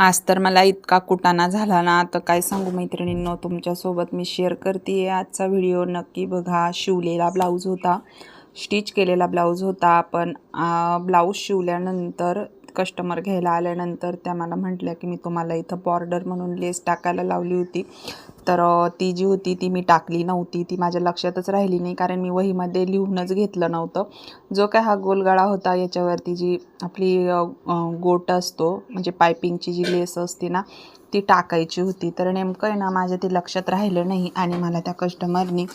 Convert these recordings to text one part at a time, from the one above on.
आज तर मला इतका कुटाणा झाला ना तर काय सांगू मैत्रिणींनो तुमच्यासोबत मी शेअर करते आहे आजचा व्हिडिओ नक्की बघा. शिवलेला ब्लाऊज होता. स्टिच केलेला ब्लाऊज होता. पण ब्लाऊज शिवल्यानंतर कस्टमर घ्यायला आल्यानंतर त्या मला म्हटल्या की मी तुम्हाला इथं बॉर्डर म्हणून लेस टाकायला लावली होती. तर ती जी होती ती मी टाकली नव्हती. ती माझ्या लक्षातच राहिली नाही कारण मी वहीमध्ये लिहूनच घेतलं नव्हतं. जो काय हा गोलगळा होता याच्यावरती जी आपली गोट असतो म्हणजे पायपिंगची जी लेस असते ना ती टाकायची होती. तर नेमकं आहे ना माझ्या ते लक्षात राहिलं नाही आणि मला त्या कस्टमरनी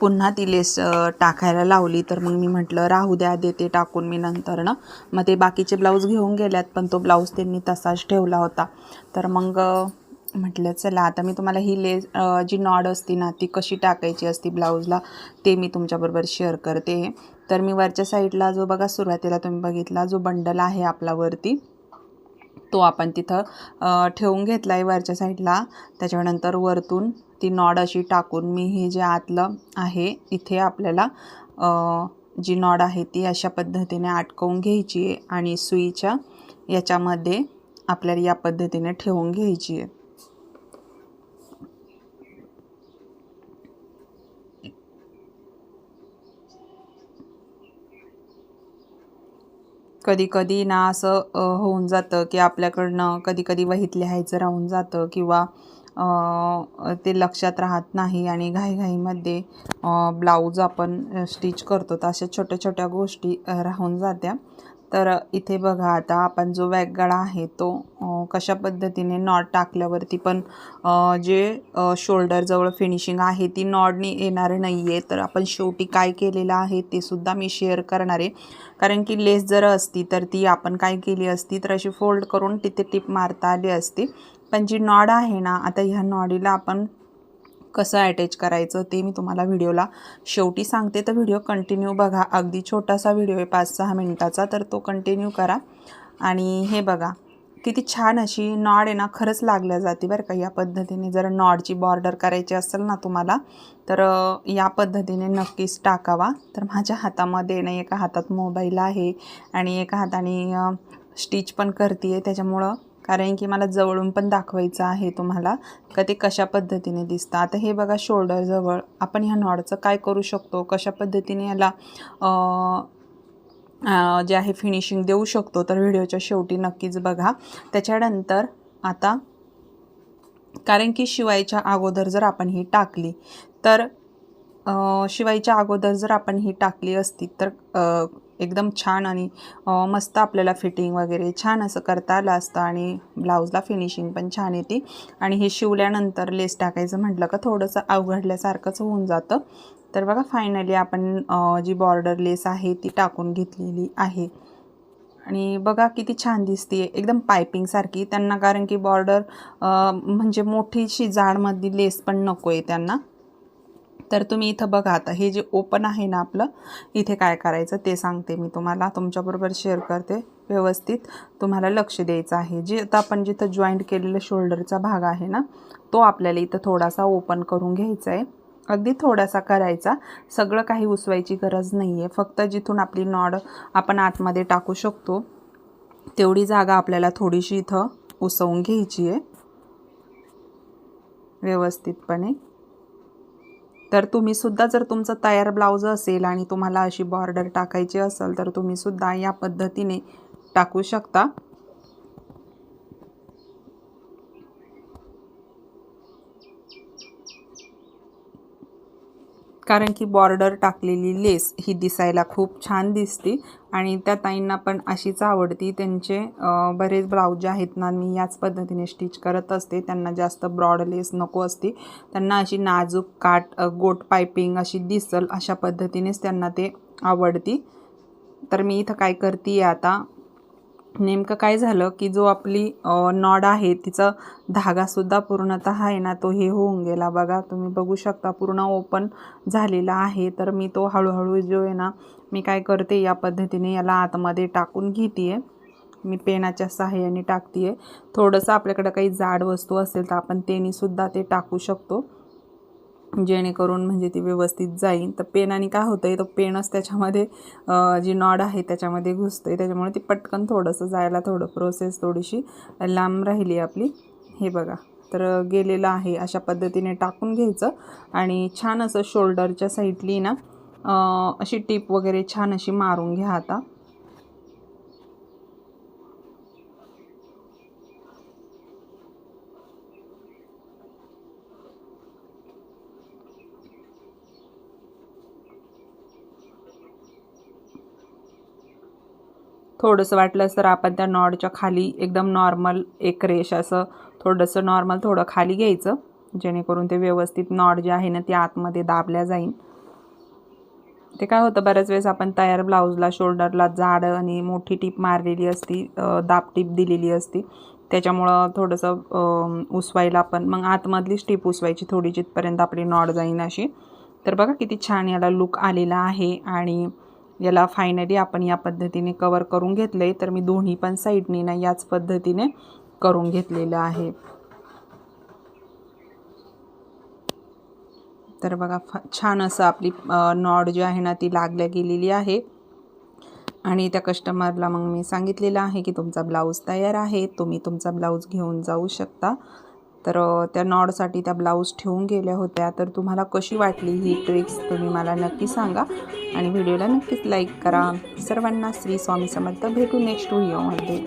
पुन्हा ती लेस टाकायला लावली. तर मग मी म्हटलं राहू द्या देते टाकून मी नंतर ना. मग ते बाकीचे ब्लाऊज घेऊन गेल्यात पण तो ब्लाऊज त्यांनी तसाच ठेवला होता. तर मग म्हटलं चला आता मी तुम्हाला ही लेस जी नॉड असती ना ती कशी टाकायची असती ब्लाऊजला ते मी तुमच्याबरोबर शेअर करते. तर मी वरच्या साईडला जो बघा सुरुवातीला तुम्ही बघितला जो बंडल आहे आपल्यावरती तो आपण तिथं ठेवून घेतला आहे वरच्या साईडला. त्याच्यानंतर वरतून ती नॉड अशी टाकून मी हे जे आतलं आहे इथे आपल्याला जी नॉड आहे ती अशा पद्धतीने आटकवून घ्यायची आहे आणि सुईच्या याच्यामध्ये आपल्याला या पद्धतीने ठेवून घ्यायची आहे. कधी कधी ना असं होऊन जातं की आपल्याकडनं कधी कधी वहीत लिहायचं राहून जातं किंवा ते लक्षात राहत नाही आणि घाईघाईमध्ये ब्लाऊज आपण स्टिच करतो. तर अशा छोट्या छोट्या गोष्टी राहून जात्या. तर इथे बघा आता आपण जो वॅगगळा आहे तो कशा पद्धतीने नॉट टाकल्यावरती पण जे शोल्डरजवळ फिनिशिंग आहे ती नॉडनी येणार नाही आहे तर आपण शेवटी काय केलेलं आहे ते सुद्धा मी शेअर करणार आहे. कारण की लेस जर असती तर ती आपण काय केली असती तर अशी फोल्ड करून तिथे टिप मारता आली असती. पण जी नॉड आहे ना आता ह्या नॉडीला आपण कसं अटॅच करायचं ते मी तुम्हाला व्हिडिओला शेवटी सांगते. तर व्हिडिओ कंटिन्यू बघा. अगदी छोटासा व्हिडिओ आहे पाच सहा मिनटाचा. तर तो कंटिन्यू करा. आणि हे बघा किती छान अशी नॉड आहे ना खरंच लागल्या जाते बरं का. या पद्धतीने जर नॉडची बॉर्डर करायची असेल ना तुम्हाला तर या पद्धतीने नक्कीच टाकावा. तर माझ्या हातामध्ये ना एका हातात मोबाईल आहे आणि एका हाताने स्टिच पण करते आहे त्याच्यामुळं कारण की मला जवळून पण दाखवायचं आहे तुम्हाला का ते कशा पद्धतीने दिसतं आता हे बघा शोल्डरजवळ आपण ह्या नॉडचं काय करू शकतो? कशा पद्धतीने याला जे आहे फिनिशिंग देऊ शकतो? तर व्हिडिओच्या शेवटी नक्कीच बघा. त्याच्यानंतर आता कारण की शिवायच्या अगोदर जर आपण ही टाकली तर शिवायच्या अगोदर जर आपण ही टाकली असती तर एकदम छान आणि मस्त आपल्याला फिटिंग वगैरे छान असं करता आलं असतं आणि ब्लाऊजला फिनिशिंग पण छान येते. आणि हे शिवल्यानंतर लेस टाकायचं म्हटलं का थोडंसं अवघडल्यासारखंच होऊन जातं. तर बघा फायनली आपण जी बॉर्डर लेस आहे ती टाकून घेतलेली आहे. आणि बघा किती छान दिसते एकदम पायपिंगसारखी त्यांना कारण की बॉर्डर म्हणजे मोठीशी जाडमधली लेस पण नको आहे त्यांना. तर तुम्ही इथं बघा आता हे जे ओपन आहे ना आपलं इथे काय करायचं ते सांगते मी तुम्हाला. तुमच्याबरोबर शेअर करते व्यवस्थित. तुम्हाला लक्ष द्यायचं आहे. जे आता आपण जिथं जॉईंट केलेलं शोल्डरचा भाग आहे ना तो आपल्याला इथं थोडासा ओपन करून घ्यायचा आहे. अगदी थोडासा करायचा. सगळं काही उसवायची गरज नाही आहे फक्त जिथून आपली नॉड आपण आतमध्ये टाकू शकतो तेवढी जागा आपल्याला थोडीशी इथं उसवून घ्यायची आहे. व्यवस्थितपणे. तर तुम्ही सुद्धा जर तुमचं तयार ब्लाऊज असेल आणि तुम्हाला अशी बॉर्डर टाकायची असेल तर तुम्ही सुद्धा या पद्धतीने टाकू शकता. कारण की बॉर्डर टाकलेली लेस ही दिसायला खूप छान दिसते. आणि त्या ताईंना पण अशीच आवडती. त्यांचे बरेच ब्लाऊज जे आहेत ना मी याच पद्धतीने स्टिच करत असते. त्यांना जास्त ब्रॉड लेस नको असते. त्यांना अशी नाजूक काट गोट पायपिंग अशी दिसल अशा पद्धतीनेच त्यांना ते आवडती. तर मी इथं काय करते आता नेमकं काय झालं की जो आपली नॉड आहे तिचा धागासुद्धा पूर्णतः आहे ना तो हे होऊन गेला. बघा तुम्ही बघू शकता पूर्ण ओपन झालेला आहे. तर मी तो हळूहळू जो आहे ना मी काय करते या पद्धतीने याला आतमध्ये टाकून घेते मी पेनाच्या सहाय्याने टाकते आहे थोडंसं आपल्याकडं काही जाड वस्तू असेल तर आपण तेनीसुद्धा ते टाकू शकतो. जेणेकरून म्हणजे ती व्यवस्थित जाईल तर पेनाने काय होतं आहे तर पेनच त्याच्यामध्ये जी नॉड आहे त्याच्यामध्ये घुसतं आहे त्याच्यामुळे ती पटकन थोडंसं जायला थोडं प्रोसेस थोडीशी लांब राहिली आपली. हे बघा. तर गेलेलं आहे अशा पद्धतीने टाकून घ्यायचं. आणि छान असं शोल्डरच्या साईडली ना अशी टीप वगैरे छान अशी मारून घ्या आता. थोडंसं वाटलंच तर आपण त्या नॉडच्या खाली एकदम नॉर्मल एक रेष असं थोडंसं नॉर्मल थोडं खाली घ्यायचं जेणेकरून ते व्यवस्थित नॉड जे आहे ना ते आतमध्ये दाबल्या जाईल. ते काय होतं बऱ्याच वेळेस आपण तयार ब्लाऊजला शोल्डरला जाड आणि मोठी टीप मारलेली असती दाब टीप दिलेली असती त्याच्यामुळं थोडंसं उसवायला पण मग आतमधलीच टीप उसवायची थोडी जिथपर्यंत आपली नॉड जाईन अशी. तर बघा किती छान याला लुक आलेला आहे आणि याला फायनली आपण या पद्धतीने कवर करून घेतले तर मी दोन्ही पण साईडनी ना याच पद्धतीने करून घेतलेलं आहे. तर बघा फ छान असं आपली नॉड जी आहे ना ती लागल्या गेलेली आहे. आणि त्या कस्टमरला मग मी सांगितलेलं आहे की तुमचा ब्लाऊज तयार आहे तुम्ही तुमचा ब्लाऊज घेऊन जाऊ शकता. तर त्या नॉडसाठी त्या ब्लाऊज ठेवून गेल्या होत्या. तर तुम्हाला कशी वाटली ही ट्रिक्स तुम्ही मला नक्की सांगा. आणि व्हिडिओला नक्कीच लाईक करा. सर्वांना श्री स्वामी समर्थ. भेटू नेक्स्ट व्हिडिओमध्ये